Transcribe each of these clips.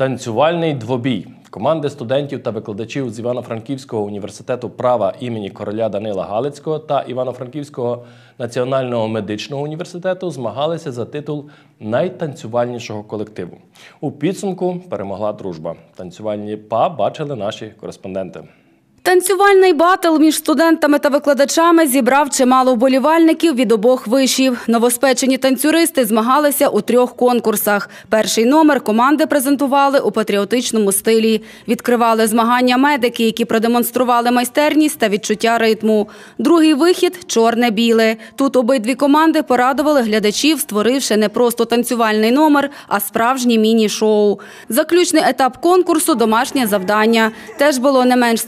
Танцювальний двобій. Команди студентів та викладачів з Івано-Франківського університету права імені короля Данила Галицького та Івано-Франківського національного медичного університету змагалися за титул найтанцювальнішого колективу. У підсумку перемогла дружба. Танцювальні па бачили наші кореспонденти. Танцювальний батл між студентами та викладачами зібрав чимало вболівальників від обох вишів. Новоспечені танцюристи змагалися у трьох конкурсах. Перший номер команди презентували у патріотичному стилі. Відкривали змагання медики, які продемонстрували майстерність та відчуття ритму. Другий вихід чорне-біле. Тут обидві команди порадували глядачів, створивши не просто танцювальний номер, а справжнє міні-шоу. Заключний етап конкурсу домашнє завдання. Теж було не менш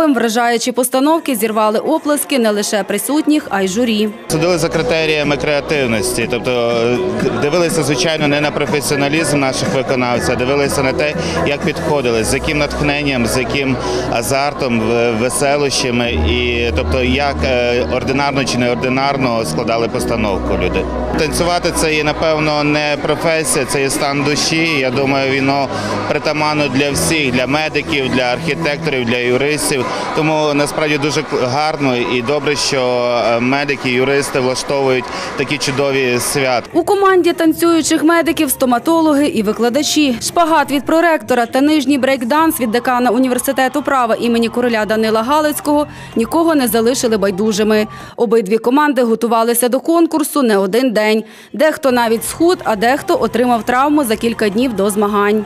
цікавим. Вражаючі постановки зірвали оплески не лише присутніх, а й журі. Судили за критеріями креативності, тобто е, дивилися, звичайно, не на професіоналізм наших виконавців, а дивилися на те, як підходили, з яким натхненням, з яким азартом, веселощами, і тобто як е, ординарно чи неординарно складали постановку люди. Танцювати це є, напевно, не професія, це є стан душі. Я думаю, воно притаманно для всіх, для медиків, для архітекторів, для юристів. Тому насправді дуже гарно і добре, що е, медики, юристи влаштовують такі чудові свята. У команді танцюючих медиків стоматологи і викладачі. Шпагат від проректора та нижній брейкданс від декана університету права імені короля Данила Галицького нікого не залишили байдужими. Обидві команди готувалися до конкурсу не один день. Дехто навіть схуд, а дехто отримав травму за кілька днів до змагань.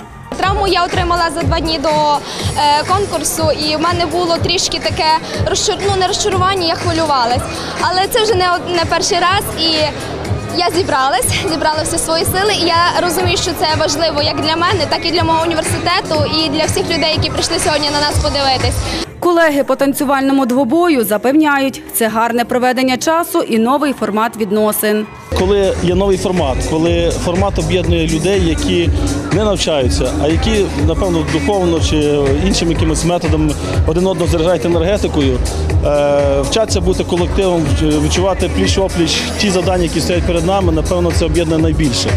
Травму я отримала за два дні до е, конкурсу, і в мене було трішки таке ну, не розчарування, я хвилювалась. Але це вже не, не перший раз. І я зібралась, зібрала всі свої сили. І я розумію, що це важливо як для мене, так і для мого університету, і для всіх людей, які прийшли сьогодні на нас подивитись. Колеги по танцювальному двобою запевняють, це гарне проведення часу і новий формат відносин. Коли є новий формат, коли формат об'єднує людей, які не навчаються, а які, напевно, духовно чи іншими якимись методами один одного заряджають енергетикою, е, вчаться бути колективом, відчувати пліч опліч ті завдання, які стоять перед нами, напевно, це об'єднує найбільше.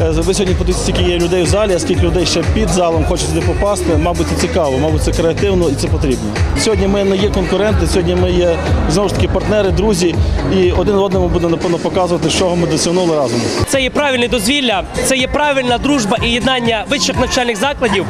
Е, Ви сьогодні подивіться, скільки є людей в залі, а скільки людей ще під залом хочуть сюди попасти. Мабуть, це цікаво, мабуть, це креативно і це потрібно. Сьогодні ми не є конкуренти, сьогодні ми є знову ж таки партнери, друзі, і один одному буде напевно показувати, що ми досягнули разом. Це є правильне дозвілля, це є правильна дружба і єднання вищих навчальних закладів,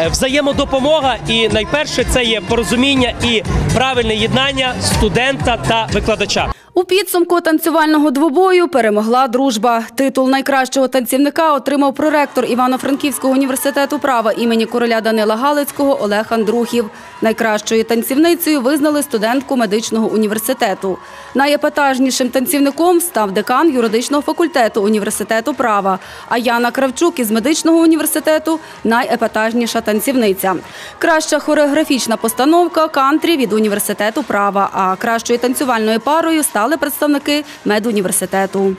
е, взаємодопомога і найперше це є порозуміння і правильне єднання студента та викладача. У підсумку танцювального двобою перемогла дружба. Титул найкращого танцівника отримав проректор Івано-Франківського університету права імені короля Данила Галицького Олег Андрухів. Найкращою танцівницею визнали студентку медичного університету. Найепатажнішим танцівником став декан юридичного факультету університету права. А Яна Кравчук із медичного університету найепатажніша танцівниця. Краща хореографічна постановка кантрі від університету права. А кращою танцювальною парою стали представники медуніверситету.